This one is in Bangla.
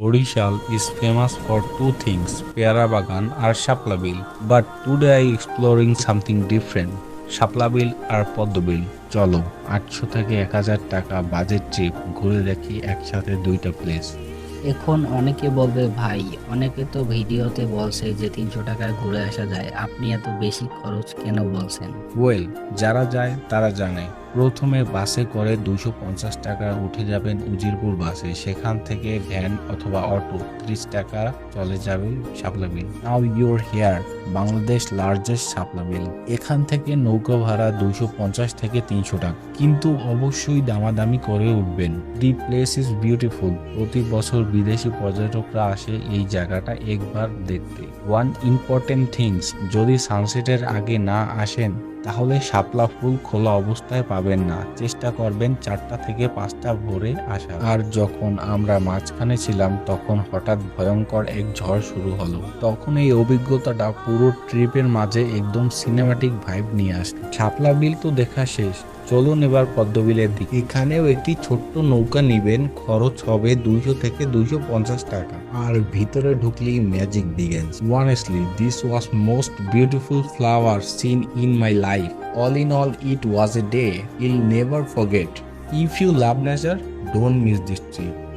Orishal is famous for two things, পেয়ারা বাগান আর শাপলা বিল but today I exploring something different শাপলা বিল আর পদ্মবিল চলো আটশো থেকে এক হাজার টাকা বাজেট ট্রিপ ঘুরে দেখি একসাথে দুইটা প্লেস এখন অনেকে বলবে ভাই অনেকে তো ভিডিওতে বলছে যে তিনশো টাকায় ঘুরে আসা যায়। আপনি এত বেশি খরচ কেন বলছেন? ওয়েল যারা যায় তারা জানে। প্রথমে বাসে করে দুশো পঞ্চাশ টাকা উঠে যাবেন উজিরপুর বাসে। সেখান থেকে ভ্যান অথবা অটো ত্রিশ টাকা চলে যাবে শাপলা বিল। Now you're here Bangladesh largest শাপলা বিল। এখান থেকে নৌকা ভাড়া দুশো পঞ্চাশ থেকে তিনশো টাকা। কিন্তু অবশ্যই দামাদামি করে উঠবেন। দি প্লেস ইজ বিউটিফুল প্রতি বছর বিদেশি পর্যটকরা আসে এই জায়গাটা একবার দেখতে। ওয়ান ইম্পর্টেন্ট থিংস যদি সানসেটের আগে না আসেন, তাহলে শাপলা ফুল খোলা অবস্থায় পাবেন। না। চেষ্টা করবেন চারটা থেকে পাঁচটা ভোরে আসা আর যখন আমরা মাঝখানে ছিলাম তখন হঠাৎ ভয়ঙ্কর এক ঝড় শুরু হলো। তখন এই অভিজ্ঞতাটা পুরো ট্রিপের মাঝে একদম সিনেমাটিক ভাইব নিয়ে আসলো। ছাপলা বিল তো দেখা শেষ। চলুন এবার পদ্মবিলের দিকে। এখানেও একটি ছোট্ট নৌকা নিবেন। খরচ হবে দুইশো থেকে দুইশো পঞ্চাশ টাকা। আর ভিতরে ঢুকলেই magic begins Honestly, this was most beautiful flower scene in my life. All in all, it was a day you'll never forget. If you love nature, don't miss this trip.